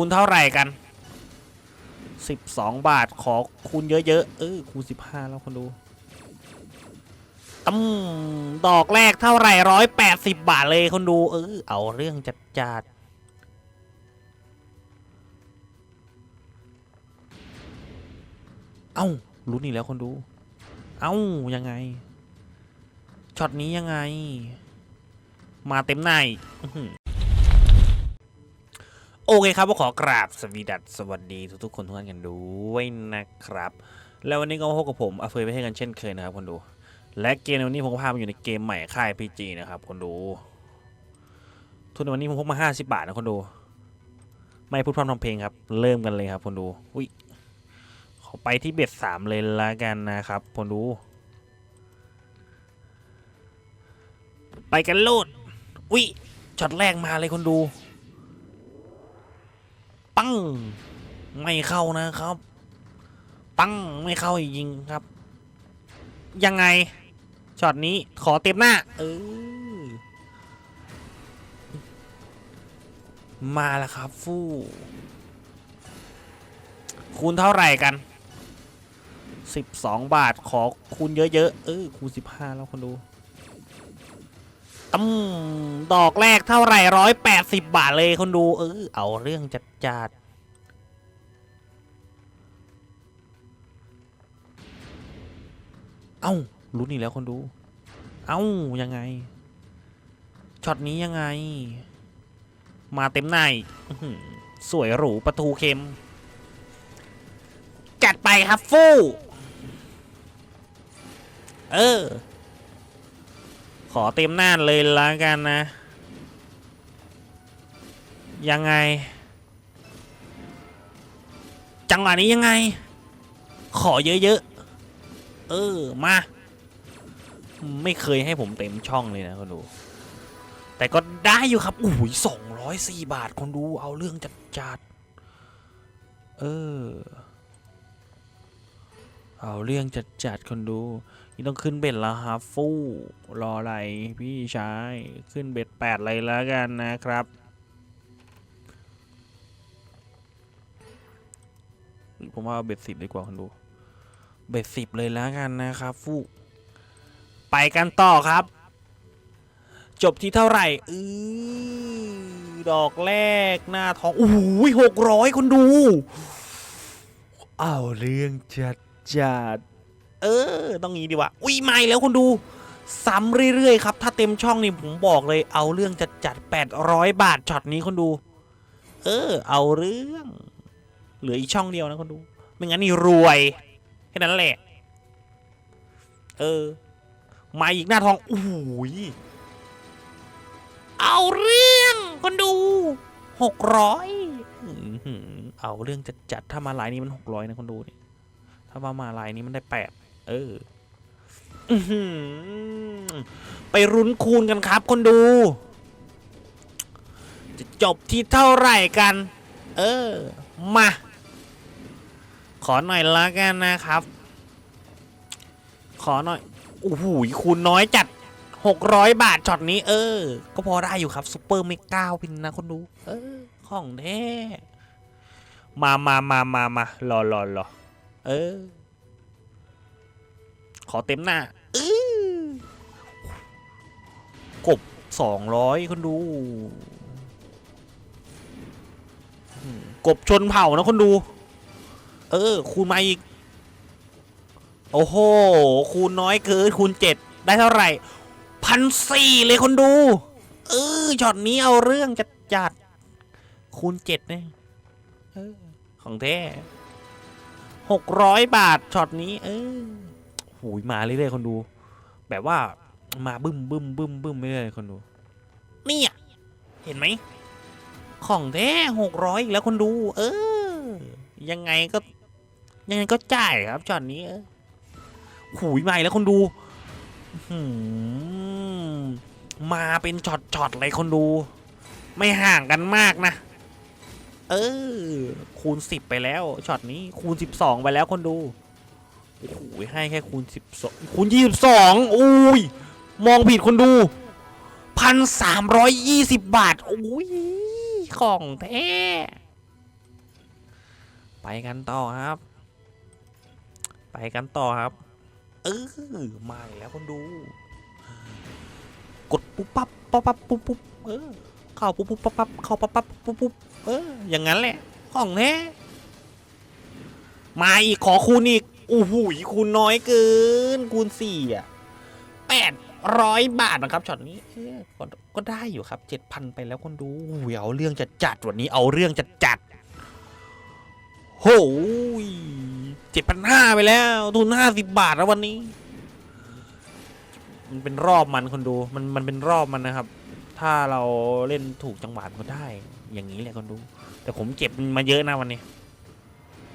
คูณเท่าไหร่กันสิบาทขอคูณเยอะๆเออคูณสิบห้าแล้วคนดูอืมดอกแรกเท่าไหร่ร้อยแปดสิบบาทเลยคนดู เออเอาเรื่องจัดจัดเอ้ารู้นี่แล้วคนดู เอ้ายังไงช็อตนี้ยังไง มาเต็มหน้าอีก เคครับก็ขอกราบสวีดัสสวัสดีทุกๆคนทุกท่านกันด้วยนะครับ แล้ววันนี้ก็พบกับผมอเฟยไปให้กันเช่นเคยนะครับคนดู และเกมในวันนี้ผมก็พามาอยู่ในเกมใหม่ค่าย PG นะครับคนดู ทุนในวันนี้ผมพกมา 50 บาทนะคนดู ไม่พูดพร่ำทำเพลงครับ เริ่มกันเลยครับคนดูอุ้ยขอไปที่เบ็ดสามเลยละกันนะครับคนดู ไปกันโลดอุ้ยช็อตแรกมาเลยคนดู ง ไม่เข้านะครับ ปังไม่เข้าจริงครับ ยังไงช็อตนี้ขอเต็มหน้า เออ มาแล้วครับ ฟู่ คูณเท่าไหร่กันสิบสองบาทขอคูณเยอะๆ เออคูณสิบห้าแล้วคนดู อืมดอกแรกเท่าไหร่ร้อยแปดสิบบาทเลยคนดู เออเอาเรื่องจัดจัดเอ้ารู้นี่แล้วคนดู เอ้ายังไงช็อตนี้ยังไง มาเต็มหน้าอีกอื้อหือสวยหรูประตูเค็ม จัดไปครับฟู่เออ ขอเต็มหน้าเลยละกันนะ ยังไง จังหวะนี้ยังไง ขอเยอะๆ เออ มา ไม่เคยให้ผมเต็มช่องเลยนะคนดู แต่ก็ได้อยู่ครับอุ้ยสองร้อยสี่บาทคนดูเอาเรื่องจัดจัดๆเออ เอาเรื่องจัดจัดๆคนดูนี่ต้องขึ้นเบ็ดแล้วครับฟู่รออะไรพี่ชายขึ้นเบ็ดแปดเลยแล้วกันนะครับผมว่าเอาเบ็ดสิบดีกว่าคนดู เบ็ดสิบเลยแล้วกันนะครับฟู่ไปกันต่อครับ จบที่เท่าไหร่อือดอกแรกหน้าทองโอ้โหหกร้อยคนดู เอาเรื่องจัด จัดเออ ต้องงี้ดีว่าอุ้ยไม่แล้วคนดูซ้ำเรื่อยๆครับ ถ้าเต็มช่องนี่ผมบอกเลย เอาเรื่องจัดจัดแปดร้อยบาทช็อตนี้คนดู เออ เอาเรื่อง เหลืออีกช่องเดียวนะคนดู ไม่งั้นนี่รวยแค่นั้นแหละ เออ มาอีกหน้าทองโอ้ยเอาเรื่องคนดูหกร้อยเอาเรื่องจัดจัดถ้ามาหลายนี้มันหกร้อยนะคนดูเนี่ย ถ้าว่ามาลายนี้มันได้แปดเออไปรุนคูณกันครับ คนดู จะจบที่เท่าไหร่กัน เออ มา ขอหน่อยละกันนะครับ ขอหน่อยโอ้โหคูณน้อยจัด600บาทช็อตนี้เออ ก็พอได้อยู่ครับซูเปอร์เมก้าพินนะคนดู เออ ของแท้มามามามามา รอรอรอ เออ ขอเต็มหน้าเออกบ200คนดู กบชนเผ่านะคนดู เออ คูณมาอีก โอ้โห คูณน้อยเกินคูณเจ็ดได้เท่าไหร่พันสี่เลยคนดู เออช็อตนี้เอาเรื่องจัดจัดคูณเจ็ดเนี่ยของแท้ หกร้อยบาทช็อตนี้ เออหูยมาเรื่อยๆคนดู แบบว่ามาบึ้มบึ้มบึ้มบึ้มเรื่อยๆคนดู เนี่ย เห็นไหม ของแท้หกร้อยอีกแล้วคนดู เออ ยังไงก็ ยังไงก็จ่ายครับช็อตนี้เออหูยม่แล้วคนดูหือมาเป็นช็อตช็อตๆเลยคนดู ไม่ห่างกันมากนะ เออ คูณสิบไปแล้วช็อตนี้คูณสิบสองไปแล้วคนดูโอ้โหให้แค่คูณสิบสองคูณยี่สิบสองอุ้ย มองผิดคนดูพันสามร้อยยี่สิบบาท อุ้ย ของแท้ ไปกันต่อครับ ไปกันต่อครับ เออ มาแล้วคนดู กดปุ๊บปั๊บปั๊บปั๊บปุ๊บปุ๊บเออ เข้าปุ๊บปุ๊บปั๊บปั๊บเข้าปั๊บปั๊บปุ๊บปุ๊บเอออย่างนั้นแหละของแท้มาอีกขอคูณอีกโอ้โหคูณน้อยเกิน คูณสี่อะแปดร้อยบาทนะครับช็อตนี้เอ้ยก็ก็ได้อยู่ครับเจ็ดพันไปแล้วคนดูเอาเรื่องจะจัดวันนี้เอาเรื่องจะจัดโหเจ็ดพันห้าไปแล้วทุนห้าสิบบาทแล้ววันนี้ มันเป็นรอบมันคนดูมันมันเป็นรอบมันนะครับ ถ้าเราเล่นถูกจังหวะมันก็ได้ อย่างนี้แหละคนดู แต่ผมเก็บมาเยอะนะวันนี้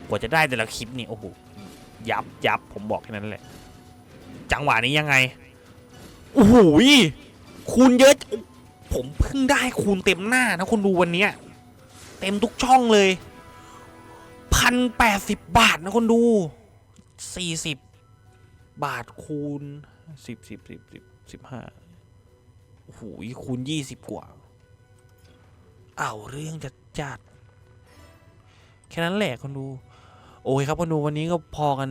กว่าจะได้แต่ละคลิปนี่โอ้โห ยับยับผมบอกแค่นั้นแหละ จังหวะนี้ยังไง โอ้โหคูณเยอะ ผมเพิ่งได้คูณเต็มหน้านะคนดูวันนี้ เต็มทุกช่องเลย พันแปดสิบบาทนะคนดู สี่สิบบาทคูณสิบสิบสิบสิบสิบห้า โอ้โหคูณยี่สิบกว่าเอาเรื่องจะจัดแค่นั้นแหละคนดู โอเคครับคนดูวันนี้ก็พอกัน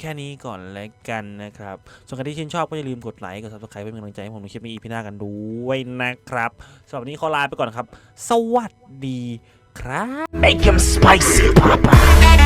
แค่นี้ก่อนแล้วกันนะครับ ส่วนใครที่ชื่นชอบก็อย่าลืมกดไลค์กด subscribe เป็นกำลังใจให้ผมในคลิปนี้อีพีหน้ากันด้วยนะครับสำหรับวันนี้ขอลาไปก่อนครับ สวัสดีครับ Make him spicy, Papa.